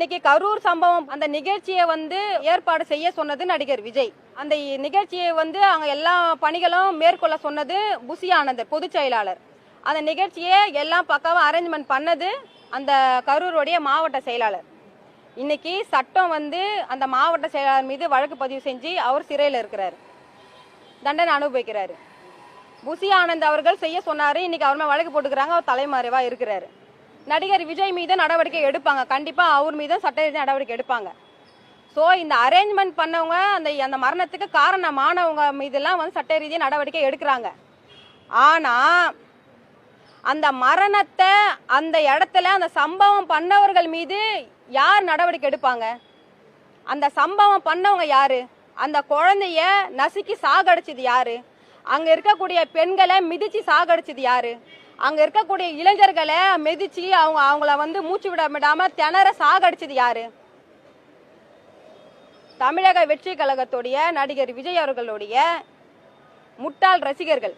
இன்னைக்கு கரூர் சம்பவம் அந்த நிகழ்ச்சியை வந்து ஏற்பாடு செய்ய சொன்னது நடிகர் விஜய். அந்த நிகழ்ச்சியை வந்து அங்க எல்லா பணிகளும் மேற்கொள்ள சொன்னது புசி ஆனந்தர் பொதுச் செயலாளர். அந்த நிகழ்ச்சியை எல்லாம் பக்காவும் அரேஞ்ச்மெண்ட் பண்ணது அந்த கரூருடைய மாவட்ட செயலாளர். இன்னைக்கு சட்டம் வந்து அந்த மாவட்ட செயலாளர் மீது வழக்கு பதிவு செஞ்சு அவர் சிறையில் இருக்கிறார். தண்டனை அனுபவிக்கிறாரு. புசி ஆனந்த் அவர்கள் செய்ய சொன்னாரு இன்னைக்கு அவர் வழக்கு போட்டுக்கிறாங்க அவர் தலைமறைவா இருக்கிறாரு. நடிகர் விஜய் மீது நடவடிக்கை எடுப்பாங்க. கண்டிப்பாக அவர் மீது சட்ட நடவடிக்கை எடுப்பாங்க. ஸோ இந்த அரேஞ்ச்மெண்ட் பண்ணவங்க அந்த அந்த மரணத்துக்கு காரணமானவங்க மீதெல்லாம் வந்து சட்ட ரீதியாக நடவடிக்கை எடுக்கிறாங்க. ஆனால் அந்த மரணத்தை அந்த இடத்துல அந்த சம்பவம் பண்ணவர்கள் மீது யார் நடவடிக்கை எடுப்பாங்க? அந்த சம்பவம் பண்ணவங்க யாரு? அந்த குழந்தைய நசுக்கி சாகடிச்சது யாரு? அங்கே இருக்கக்கூடிய பெண்களை மிதிச்சு சாகடிச்சது யாரு? அங்க இருக்கக்கூடிய இளைஞர்களை மெதிச்சு அவங்க அவங்கள வந்து மூச்சு விட விடாம திணற சாகடிச்சது யாரு? தமிழக வெற்றி கழகத்துடைய நடிகர் விஜய் அவர்களுடைய முட்டாள் ரசிகர்கள்.